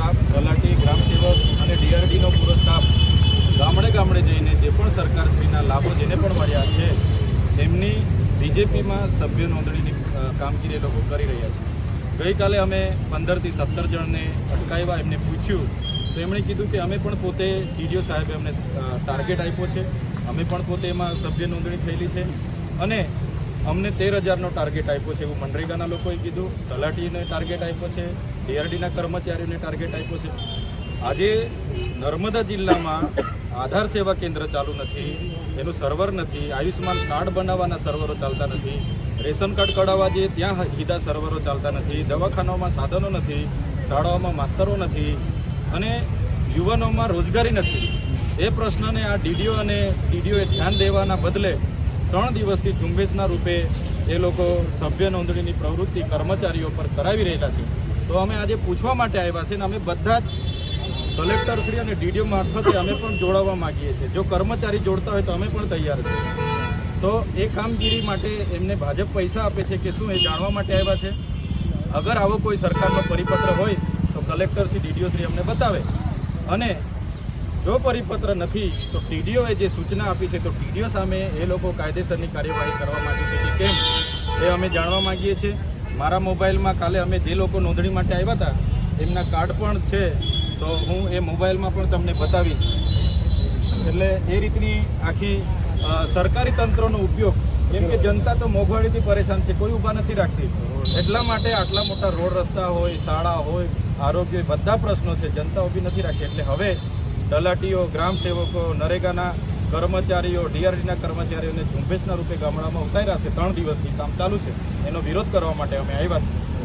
Staff તલાટી ગ્રામસેવક અને ડીઆરડીનો પૂરો સ્ટાફ ગામડે ગામડે જઈને જે પણ સરકારશ્રીના લાભો જેને પણ મળ્યા છે, તેમની બીજેપીમાં સભ્ય નોંધણીની કામગીરી એ લોકો કરી રહ્યા છે. ગઈકાલે અમે પંદરથી સત્તર જણને અટકાવ્યા એમને પૂછ્યું, તો એમણે કીધું કે અમે પણ પોતે ડીડીઓ સાહેબે અમને ટાર્ગેટ આપ્યો છે. અમે પણ પોતે એમાં સભ્ય નોંધણી થયેલી છે. અને અમને તેર હજારનો ટાર્ગેટ આપ્યો છે એવું મનરેગાના લોકોએ કીધું, તલાટીને ટાર્ગેટ આપ્યો છે ડીઆરડીના કર્મચારીઓને ટાર્ગેટ આપ્યો છે. આજે નર્મદા જિલ્લામાં આધાર સેવા કેન્દ્ર ચાલુ નથી, એનું સર્વર નથી, આયુષ્યમાન કાર્ડ બનાવવાના સર્વરો ચાલતા નથી, રેશન કાર્ડ કઢાવવા જઈએ ત્યાં સીધા સર્વરો ચાલતા નથી, દવાખાનાઓમાં સાધનો નથી, શાળાઓમાં માસ્તરો નથી, અને યુવાનોમાં રોજગારી નથી. એ પ્રશ્નને આ ડીડીઓ અને ડીડીઓએ ધ્યાન દેવાના બદલે ત્રણ દિવસથી ઝુંબેશના રૂપે એ લોકો સભ્ય નોંધણીની પ્રવૃત્તિ કર્મચારીઓ પર કરાવી રહેલા છે. તો અમે આજે પૂછવા માટે આવ્યા છે અને અમે બધા જ કલેક્ટરશ્રી અને ડીડીઓ મારફતે અમે પણ જોડાવા માંગીએ છીએ. જો કર્મચારી જોડતા હોય તો અમે પણ તૈયાર છીએ. તો એ કામગીરી માટે એમને ભાજપ પૈસા આપે છે કે શું એ જાણવા માટે આવ્યા છે? અગર આવો કોઈ સરકારનો પરિપત્ર હોય તો કલેક્ટરશ્રી, ડીડીઓશ્રી અમને બતાવે. અને જો પરિપત્ર નથી, તો ટીડીઓએ જે સૂચના આપી છે, તો ટીડીઓ સામે એ લોકો કાયદેસરની કાર્યવાહી કરવા માંગે છે કે કેમ? એ અમે જાણવા માગીએ છીએ. મારા મોબાઈલમાં કાલે અમે જે લોકો નોંધણી માટે આવ્યા હતા, એમના કાર્ડ પણ છે, તો હું એ મોબાઈલમાં પણ તમને બતાવીશ. એટલે એ રીતની આખી સરકારી તંત્રનો ઉપયોગ, કેમ કે જનતા તો મોંઘવારીથી પરેશાન છે, કોઈ ઊભા નથી રાખતી. એટલા માટે આટલા મોટા રોડ રસ્તા હોય, શાળા હોય, આરોગ્ય બધા પ્રશ્નો છે, જનતા ઊભી નથી રાખી એટલે હવે તલાટીઓ, ગ્રામ સેવકો, નરેગાના કર્મચારીઓ, ડીઆરડીના કર્મચારીઓને ઝુંબેશના રૂપે ગામડામાં ઉતાર્યા છે. ત્રણ દિવસથી કામ ચાલુ છે. એનો વિરોધ કરવા માટે અમે આવ્યા છીએ.